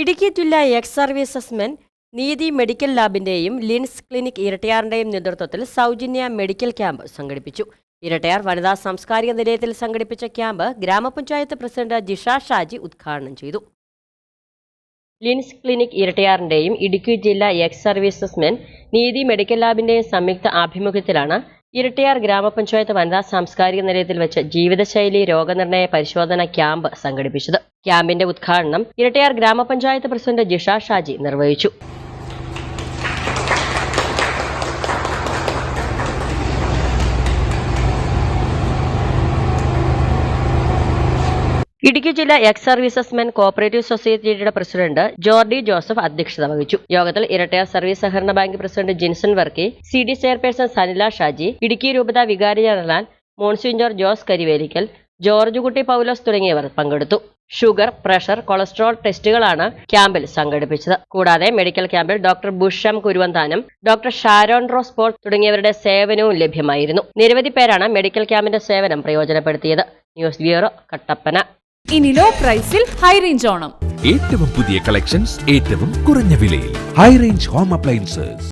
ഇടുക്കി ജില്ലാ ex services men Neethi medical ലാബിന്റെയും Lins clinic ഇരട്ടയാറിന്റെയും നേതൃത്വത്തിൽ സൗജന്യ മെഡിക്കൽ ക്യാമ്പ് സംഘടിപ്പിച്ചു. ഇരട്ടയാർ വനിതാ സാംസ്കാരിക നിലയത്തിൽ സംഘടിപ്പിച്ച ക്യാമ്പ് ഗ്രാമപഞ്ചായത്ത് പ്രസിഡന്റ് ജിഷ ഷാജി ഉദ്ഘാടനം ചെയ്തു. ലിൻസ് ക്ലിനിക് ഇരട്ടയാറിന്റെയും ഇടുക്കി ജില്ലാ ex services men Neethi medical ലാബിന്റെയും സംയുക്ത ആഭിമുഖ്യത്തിലാണ് ഇരട്ടയാർ ഗ്രാമപഞ്ചായത്ത് വനിതാ സാംസ്കാരിക നിലയത്തിൽ വെച്ച് ജീവിതശൈലി രോഗനിർണയ പരിശോധന ക്യാമ്പ് സംഘടിപ്പിച്ചത്. ക്യാമ്പിന്റെ ഉദ്ഘാടനം ഇരട്ടയാർ ഗ്രാമപഞ്ചായത്ത് പ്രസിഡന്റ് ജിഷ ഷാജി നിർവഹിച്ചു. ഇടുക്കി ജില്ലാ എക്സ് സർവീസസ് മെൻ കോപ്പറേറ്റീവ് സൊസൈറ്റിയുടെ പ്രസിഡന്റ് ജോർഡി ജോസഫ് അധ്യക്ഷത വഹിച്ചു. യോഗത്തിൽ ഇരട്ടയാർ സർവീസ് സഹകരണ bank president Jinson Varkey C D chairperson Sanila Shaji Idukki രൂപത വികാരി ജനറൽ മോൺസിഞ്ചോർ ജോസ് കരിവേലിക്കൽ ജോർജ് കുട്ടി പൗലോസ് തുടങ്ങിയവർ പങ്കെടുത്തു. ഷുഗർ പ്രഷർ കൊളസ്ട്രോൾ ടെസ്റ്റുകളാണ് ക്യാമ്പിൽ സംഘടിപ്പിച്ചത്. കൂടാതെ മെഡിക്കൽ ക്യാമ്പിൽ ഡോക്ടർ ബുഷം കുരുവന്താനം ഡോക്ടർ ഷാരോൺ റോസ് പോൾ തുടങ്ങിയവരുടെ സേവനവും ലഭ്യമായിരുന്നു. നിരവധി പേരാണ് മെഡിക്കൽ ക്യാമ്പിന്റെ സേവനം പ്രയോജനപ്പെടുത്തിയത്. News bureau Kattappana. ഇനി ലോ പ്രൈസിൽ ഹൈ റേഞ്ച് ഓണം. ഏറ്റവും പുതിയ കളക്ഷൻസ് ഏറ്റവും കുറഞ്ഞ വിലയിൽ. High range home appliances